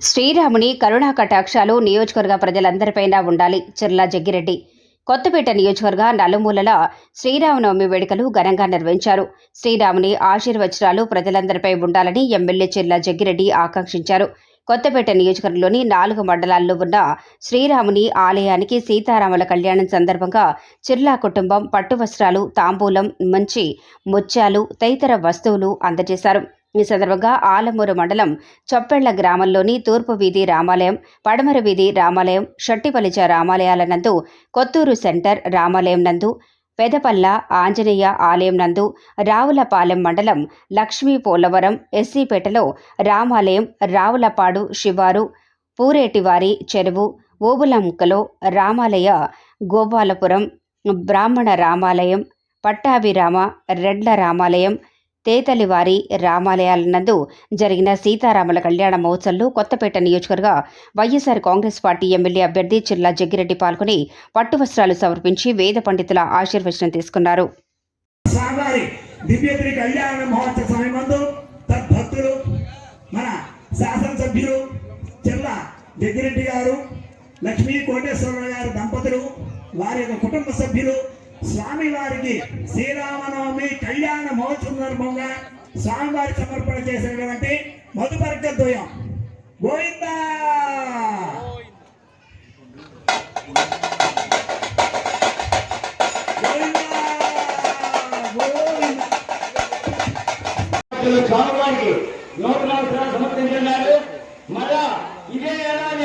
శ్రీరాముని కరుణా కటాక్షాలు నియోజకవర్గ ప్రజలందరిపైన ఉండాలి. చిర్లా జగ్గిరెడ్డి కొత్తపేట నియోజకవర్గ నలుమూలల శ్రీరామనవమి వేడుకలు ఘనంగా నిర్వహించారు. శ్రీరాముని ఆశీర్వచనాలు ప్రజలందరిపై ఉండాలని ఎమ్మెల్యే చిర్లా జగ్గిరెడ్డి ఆకాంక్షించారు. కొత్తపేట నియోజకవర్గంలోని నాలుగు మండలాల్లో ఉన్న శ్రీరాముని ఆలయానికి సీతారాముల కళ్యాణం సందర్భంగా చిర్లా కుటుంబం పట్టు వస్త్రాలు తాంబూలం మంచి ముత్యాలు తదితర వస్తువులు అందజేశారు. ఈ సందర్భంగా ఆలమూరు మండలం చొప్పెళ్ళ గ్రామంలోని తూర్పు వీధి రామాలయం పడమర వీధి రామాలయం షట్టిపలిచ రామాలయాల నందు కొత్తూరు సెంటర్ రామాలయం నందు పెదపల్ల ఆంజనేయ ఆలయం నందు రావులపాలెం మండలం లక్ష్మీ పోలవరం ఎస్సీపేటలో రామాలయం రావులపాడు శివారు పూరేటివారి చెరువు ఓబులంకలో రామాలయ గోపాలపురం బ్రాహ్మణ రామాలయం పట్టాభిరామ రెడ్ల రామాలయం తేతలివారి రామాలయాలనందు జరిగిన సీతారాముల కళ్యాణ మహోత్సవంలో కొత్తపేట నియోజకవర్గ వైఎస్ఆర్ కాంగ్రెస్ పార్టీ ఎమ్మెల్యే అభ్యర్థి చిల్లా జగ్గిరెడ్డి పాల్గొని పట్టు వస్త్రాలు సమర్పించి వేద పండితుల ఆశీర్వచనం తీసుకున్నారు. జగ్గిరెడ్డి గారు లక్ష్మీ కోటేశ్వరరావు గారు దంపతులు వారి యొక్క కుటుంబ సభ్యులు స్వామి వారికి శ్రీరామనవమి కళ్యాణ మహోత్సవం సందర్భంగా స్వామివారి సమర్పణ చేసినటువంటి మధుపర్గ ద్వయం. గోవిందా! గోవిందా! గోవిందా! స్వామివారికి నూట నమస్కారాలు సమర్పించున్నారు మళ్ళా ఇదే ఏడాది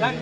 何?